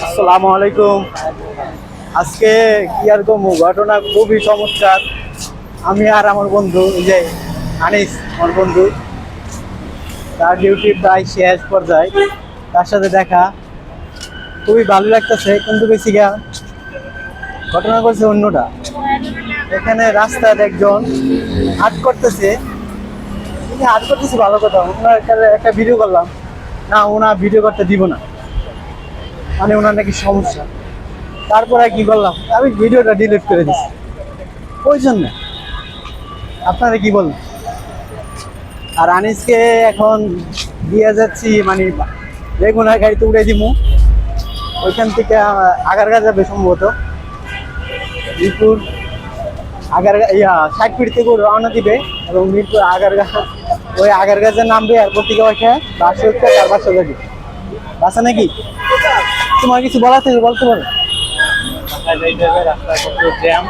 আসসালামু আলাইকুম। আজকে কি আর কম, ঘটনা খুবই চমৎকার। আমি আর আমার বন্ধু যে আনিস, আমার বন্ধু, তার ডিউটি প্রায় শেষ পর্যায়ে। তার সাথে দেখা। খুবই ভালো লাগতেছে, কিন্তু বেশি গা, ঘটনা করছে অন্যটা। এখানে রাস্তার একজন হাট করতেছে। হাট করতেছে, ভালো কথা। ওনার একটা- ভিডিও করলাম। না, ওনার ভিডিও করতে দিব না। মানে ওনার নাকি সমস্যা। তারপরে কি করলাম আমি ভিডিওটা ডিলিট করে দিচ্ছি ওই জন্য। আপনারা কি বলেন আর আনিসকে এখন দিয়ে যাচ্ছি মানে রেগুলার গাড়িতে উড়ে দিব ওইখান থেকে আগারগা যাবে সম্ভবত। মিরপুর আগার ইয়া, ষাট ফিট থেকে রওনা দিবে এবং মিরপুর আগারগা, ওই আগারগা যে নামবে এয়ারপোর্ট থেকে ওইখানে, বাসে উঠতে চার বাসে যাবে বাসা নাকি? তোমার কিছু বলা থেকে বলতে পারো জ্যাম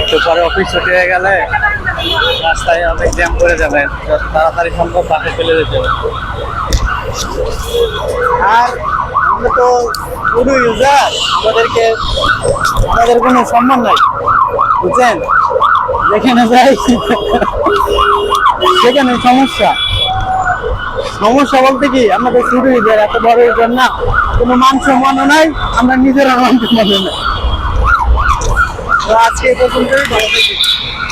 একটু পরে অফিস ছুটি হয়ে গেলে রাস্তায় অনেক জ্যাম করে যাবে। যত তাড়াতাড়ি সম্ভব বাসে চলে যেতে হবে। আর আমরা তো পুরো ইউজার আমাদেরকে আমাদের কোনো সম্মান নাই বুঝছেন? যেখানে যাই সেখানে সমস্যা। সমস্যা বলতে কি, আমাদের শুরু এত বড় ইউজার না কোনো মান সম্মানও নাই, আমরা নিজেরা মান সম্মানও নাই আজকে এই পর্যন্তই, ভালো থাকি